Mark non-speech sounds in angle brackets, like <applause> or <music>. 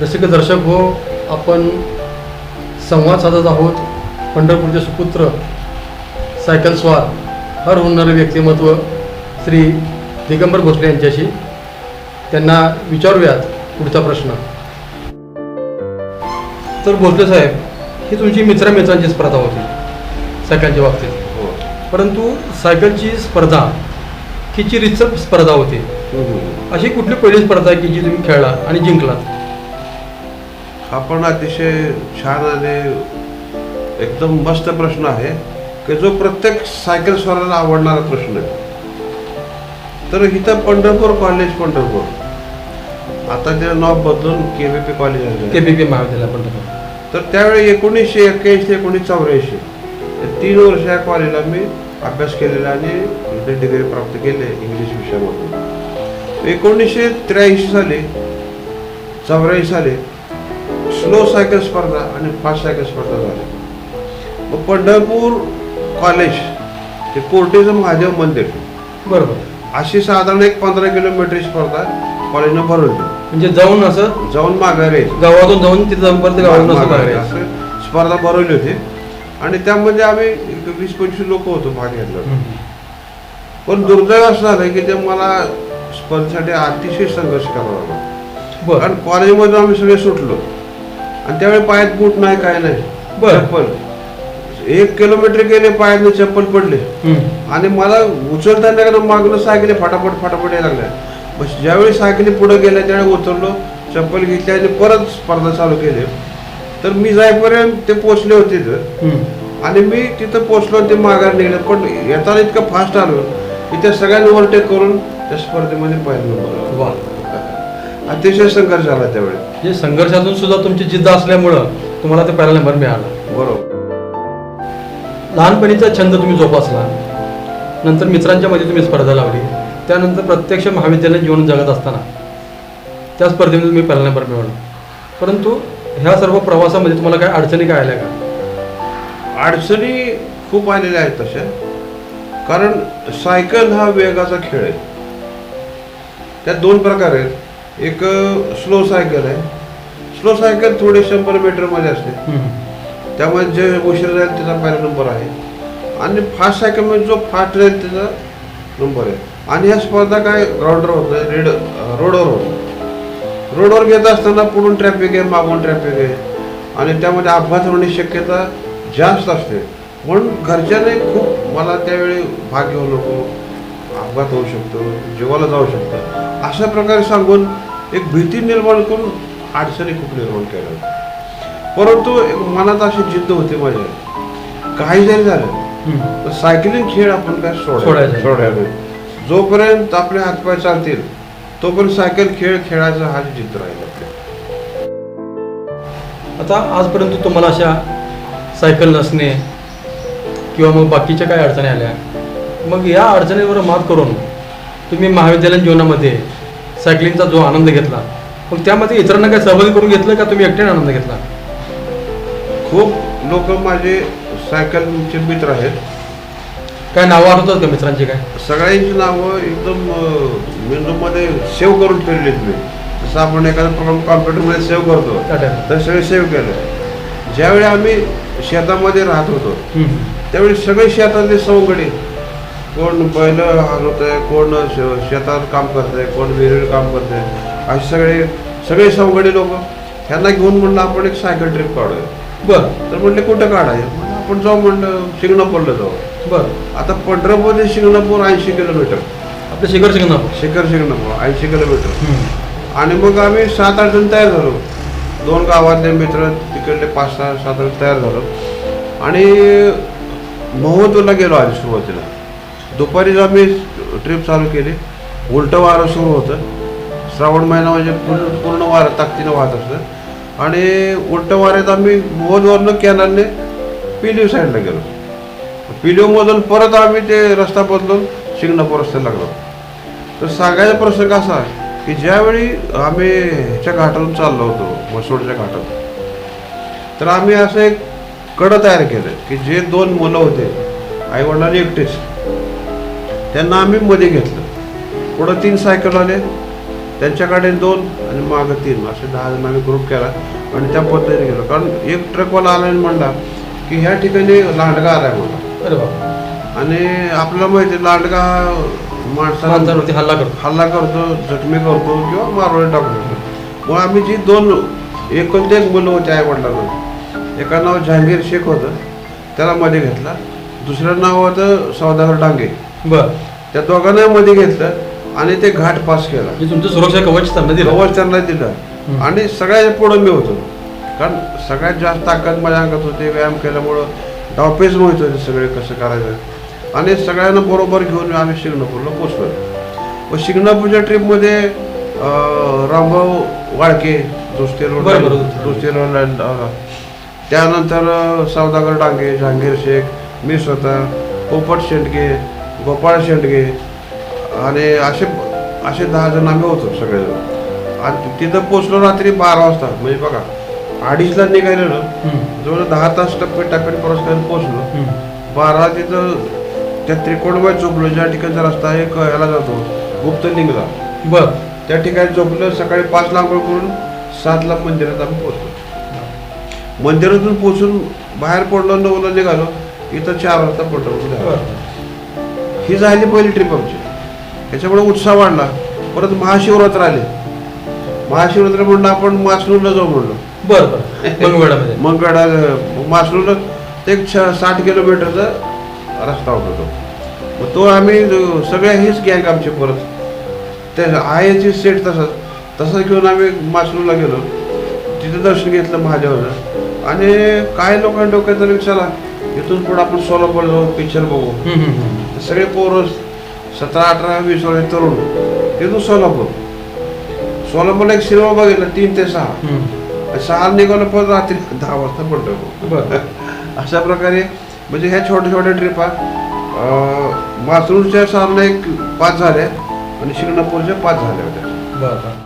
जसे की दर्शक हो आपण संवाद साधत आहोत. पंढरपूरचे सुपुत्र सायकल स्वार हर होणारे व्यक्तिमत्व श्री दिगंबर भोसले यांच्याशी. त्यांना विचारूयात पुढचा प्रश्न. तर भोसले साहेब ही तुमची मित्रामित्रांची स्पर्धा होती सायकलच्या बाबतीत. हो. परंतु सायकलची स्पर्धा हिची रितसर स्पर्धा होती. अशी कुठली पहिली स्पर्धा आहे की जी तुम्ही खेळला आणि जिंकलात? हा पण अतिशय छान आणि एकदम मस्त प्रश्न आहे की जो प्रत्येक सायकल स्वाराला आवडणारा प्रश्न आहे. तर इथं पंढरपूर कॉलेज पंढरपूर. आता ते नाव बदलून K B P college K B P महाविद्यालय पंढरपूर. तर त्यावेळी एकोणीसशे एक्क्याऐंशी एकोणीसशे चौऱ्याऐंशी या तीन वर्ष या कॉलेजला मी अभ्यास केलेला आणि इथे डिग्री प्राप्त केले इंग्लिश विषयामधून. एकोणीसशे त्र्याऐंशी साली चौऱ्याऐंशी साली स्लो सायकल स्पर्धा आणि फास्ट सायकल स्पर्धा झाली. मग पंढरपूर कॉलेज ते कोर्टेचं महादेव मंदिर. बरोबर. अशी साधारण एक पंधरा किलोमीटर स्पर्धा कॉलेजनं भरवली. म्हणजे जाऊन असं जाऊन माघारी. गावातून जाऊन तिथं जाऊन परत गावातून असं स्पर्धा भरवली होती. आणि त्यामध्ये आम्ही एक वीस पंचवीस लोक होतो भाग घेतला. पण दुर्दैव असं झालं की ते मला स्पर्धेसाठी अतिशय संघर्ष करावा लागला. कारण कॉलेजमधून आम्ही सगळे सुटलो. आणि त्यावेळी पायात बूट नाही काय नाही बरं. चप्पल एक किलोमीटर गेले पायातनं चप्पल पडले हम्म. आणि मला उचलताना का मागणं सायकली फटाफट फटाफट यायला लागल्या बस ज्यावेळी सायकली पुढे गेल्या त्यावेळी उतरलो चप्पल घेतली आणि परत स्पर्धा चालू केली तर मी जाईपर्यंत ते पोचले होते तिथं हम्म. आणि मी तिथं पोचलो आणि ते माघार निघले पण येताना इतकं फास्ट आलो की त्या सगळ्यांनी ओव्हरटेक करून त्या स्पर्धेमध्ये पहिला नंबर वा. अतिशय संघर्ष झाला त्यावेळी. म्हणजे संघर्षातून सुद्धा तुमची जिद्द असल्यामुळं तुम्हाला ते पहिला नंबर मिळाला. बरोबर. लहानपणीचा छंद तुम्ही जोपासला. नंतर मित्रांच्या मध्ये तुम्ही स्पर्धा लावली. त्यानंतर प्रत्यक्ष महाविद्यालयीन जीवन जगत असताना. त्या स्पर्धेमध्ये तुम्ही पहिला नंबर मिळवला. परंतु ह्या सर्व प्रवासामध्ये तुम्हाला काय अडचणी काय आल्या का? अडचणी खूप आलेल्या आहेत तशा. कारण सायकल हा वेगाचा खेळ आहे. त्यात दोन प्रकार आहेत. एक स्लो सायकल आहे. स्लो सायकल थोडे शंभर मीटरमध्ये असते. त्यामुळे जे उशीर जाईल त्याचा पहिला नंबर आहे. आणि फास्ट सायकलमध्ये जो फास्ट जाईल त्याचा नंबर आहे. आणि ह्या स्पर्धा काय? ग्राउंडवर होत नाही रेड रोडवर होत रोडवर घेत असताना पुढून ट्रॅफिक आहे मागून ट्रॅफिक आहे. आणि त्यामध्ये अपघात होण्याची शक्यता जास्त असते. म्हणून घरच्याने खूप मला त्यावेळी भाग घेऊ नको. अपघात होऊ शकतो जीवाला जाऊ शकतं अशा प्रकारे सांगून एक भीती निर्माण करून अडचणी खूप निर्माण केल्या परंतु मनात अशी जिद्द होती माझ्या काही जरी झालं. तर सायकलिंग खेळ आपण काय. सोडायला नाही. जोपर्यंत आपले हातपाय चालतील तोपर्यंत सायकल खेळ खेळायचा हा जिद्द राहील आता आजपर्यंत तुम्हाला अशा सायकल नसणे किंवा मग बाकीच्या काय अडचणी आल्या मग या अडचणीवर मात करून तुम्ही महाविद्यालयीन जीवनामध्ये सायकलिंगचा जो आनंद घेतला मग त्यामध्ये इतरांना काय सहभागी करून घेतलं का तुम्ही एकट्याने आनंद घेतला? खूप लोक माझे सायकलचे मित्र आहेत. काय नावं आठवतात का मित्रांची काय? सगळ्यांची नावं एकदम मेंदूमध्ये सेव्ह करून ठेवलेत मी. जसं आपण एखादा प्रोग्राम कॉम्प्युटरमध्ये सेव्ह करतो. तर सगळे सेव्ह केलं. ज्यावेळी आम्ही शेतामध्ये राहत होतो हम्म. त्यावेळी सगळे शेतातले सवंगडी कोण बैल हलवत आहे कोण श- शेतात काम करत आहे कोण विहिरीवर काम करत आहे असे सगळे सगळे सवंगडी लोक ह्यांना घेऊन म्हणलं आपण एक सायकल ट्रिप काढूया. बरं. तर म्हणले कुठं काढाय म्हणलं आपण जाऊ म्हणलं शिंगणापूरला जाऊ. बरं. आता पंढरपूर ते शिंगणापूर ऐंशी किलोमीटर. आपलं शिखर शिंगणापूर. शिखर शिंगणापूर ऐंशी किलोमीटर. आणि मग आम्ही सात आठ जण तयार झालो. दोन गावातले मित्र तिकडले पाच सहा सात आठ तयार झालो. आणि महोत्वला गेलो आधी सुरुवातीला. दुपारीच आम्ही ट्रिप चालू केली. उलटं वारं सुरू होतं. श्रावण महिना म्हणजे पूर्ण पूर्ण वारं ताकदीनं वाहत असतं. आणि उलटं वाऱ्यात आम्ही मोहनवरनं कॅनलने पिलीव साईडला गेलो. पिलीवमधून परत आम्ही ते रस्ता बदलून शिंगणापूर रस्त्याला लागलो. तर सांगायचा प्रसंग असा की ज्यावेळी आम्ही ह्याच्या घाटातून चाललो होतो मसोडच्या घाटात तर आम्ही असं एक कडं तयार केलं की जे दोन मुलं होते आईवडिलांनी एकटेच. त्यांना आम्ही मध्ये घेतलं. पुढं तीन सायकल आले. त्यांच्याकडे दोन आणि मागं तीन. असे दहा जण आम्ही ग्रुप केला आणि त्या पद्धतीने गेलो. कारण एक ट्रकवाला आला आणि म्हणला की ह्या ठिकाणी लांडगा आलाय मला अरे बाप. आणि आपल्याला माहिती आहे, लांडगा माणसाला माणसांवरती हल्ला करतो. हल्ला करतो जखमी करतो किंवा मारवाडी टाकू शकतो मग आम्ही जी दोन एकोणते एक मुलं होते आई वडिलांना एका नाव जहांगीर शेख होतं. त्याला मध्ये घेतला. दुसरं नाव होतं सौदागर डांगे. बर. त्या दोघांना मध्ये घेतलं आणि ते घाट पास केला. म्हणजे तुमचं सुरक्षा कवच त्यांना दिलं. कवच त्यांना दिलं. आणि सगळ्यात पुढं मी होतो. कारण सगळ्यात जास्त ताकद माझ्या अंगात होते व्यायाम केल्यामुळं डावपेच माहीत होते सगळे कसं करायचं. आणि सगळ्यांना बरोबर घेऊन आम्ही शिंगणापूरला पोचलो व शिंगणापूरच्या ट्रिपमध्ये रामभाऊ वाळके दोस्ती रोड दोस्ती. रोड त्यानंतर सौदागर डांगे जहांगीर शेख मी स्वतः पोपट शेंडगे गोपाळ शेंडगे आणि असे असे दहा जण आम्ही होतो सगळेजण. आणि तिथं पोचलो रात्री बारा वाजता म्हणजे बघा अडीचला निघालेलो हम्म. जवळ दहा तास टप्पे टप्प्याने प्रवास करत पोचलो. बारा तिथं त्या त्रिकोणमय झोपलो ज्या ठिकाणचा रस्ता एक ह्याला जातो. गुप्तलिंगला बर. त्या ठिकाणी झोपलो सकाळी पाचला आंघोळ करून सातला मंदिरात आम्ही पोचलो. मंदिरातून पोचून बाहेर पडलो नऊला निघालो इथं चार वाजता पडलो. बर. ही झाली पहिली ट्रिप आमची. त्याच्यामुळे उत्साह वाढला. परत महाशिवरात्र आले. महाशिवरात्र म्हणलं आपण मासनूरला जाऊ म्हणलं. बर बर. मंगळवेढामध्ये मग गडा मासनूरला ते एक छ- साठ किलोमीटरचा रस्ता होता तो. मग तो आम्ही सगळ्या हीच गँग आमची परत. ते आयाची सेट तसंच तसं घेऊन आम्ही मासनूरला गेलो. तिथं दर्शन घेतलं महादेवाचं आणि काही लोकांनी डोक्यात चला इथून पुढे आपण सोलापूर जाऊ पिक्चर बघू. सगळे पोरं सतरा अठरा वीस वर्ष तरुण तिथून सोलापूर. सोलापूरला एक सिनेमा बघितला तीन ते सहा. सहा निघालो पण रात्री दहा वाजता बर. <laughs> अशा प्रकारे म्हणजे ह्या छोट्या छोट्या ट्रिपा मासरूरच्या सामने एक पाच झाल्या आणि शिंगणापूरच्या पाच झाल्या होत्या बर.